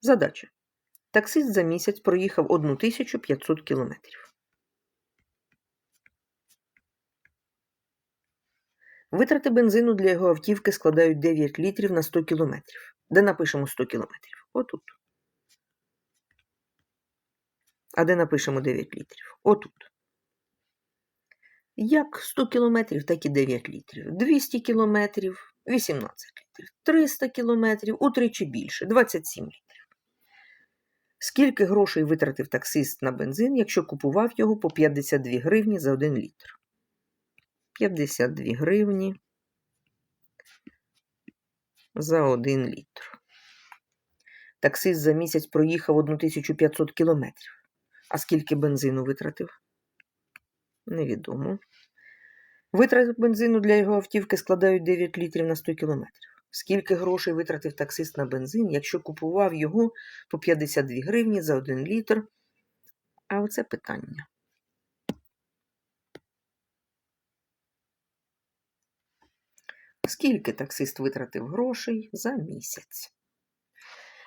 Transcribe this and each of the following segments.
Задача. Таксист за місяць проїхав 1500 кілометрів. Витрати бензину для його автівки складають 9 літрів на 100 кілометрів. Де напишемо 100 кілометрів? Отут. А де напишемо 9 літрів? Отут. Як 100 кілометрів, так і 9 літрів. 200 кілометрів 18 літрів. 300 кілометрів утричі більше 27 літрів. Скільки грошей витратив таксист на бензин, якщо купував його по 52 гривні за 1 літр? 52 гривні за 1 літр. Таксист за місяць проїхав 1500 кілометрів. А скільки бензину витратив? Невідомо. Витрати бензину для його автівки складають 9 літрів на 100 кілометрів. Скільки грошей витратив таксист на бензин, якщо купував його по 52 гривні за 1 літр? А оце питання. Скільки таксист витратив грошей за місяць?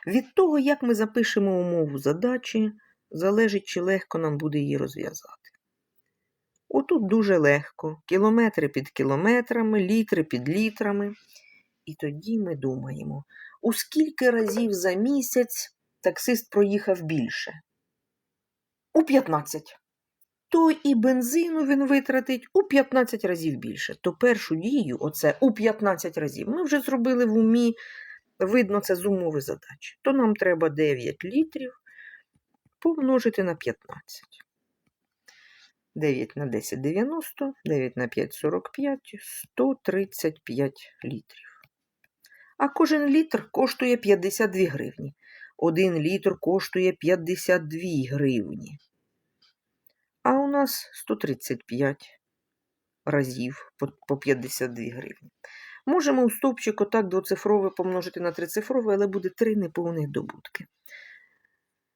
Від того, як ми запишемо умову задачі, залежить, чи легко нам буде її розв'язати. Отут дуже легко. Кілометри під кілометрами, літри під літрами. І тоді ми думаємо, у скільки разів за місяць таксист проїхав більше? У 15. То і бензину він витратить у 15 разів більше. То першу дію, оце у 15 разів, ми вже зробили в умі, видно, це з умови задачі. То нам треба 9 літрів помножити на 15. 9 на 10 – 90, 9 на 5 – 45, 135 літрів. А кожен літр коштує 52 гривні. Один літр коштує 52 гривні. А у нас 135 разів по 52 гривні. Можемо у стовпчик отак двоцифрове помножити на трицифрове, але буде три неповних добутки.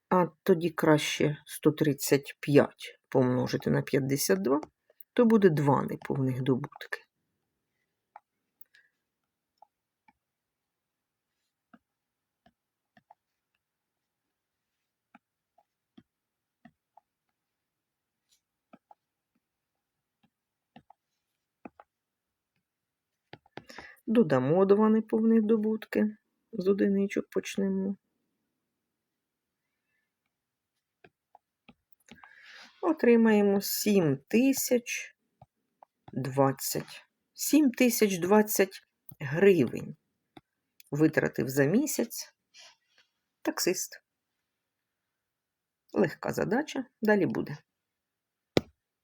А тоді краще 135 помножити на 52, то буде два неповних добутки. Додамо два неповних добутки. З одиничок почнемо. Отримаємо 7020. 7020 гривень. Витратив за місяць таксист. Легка задача, далі буде.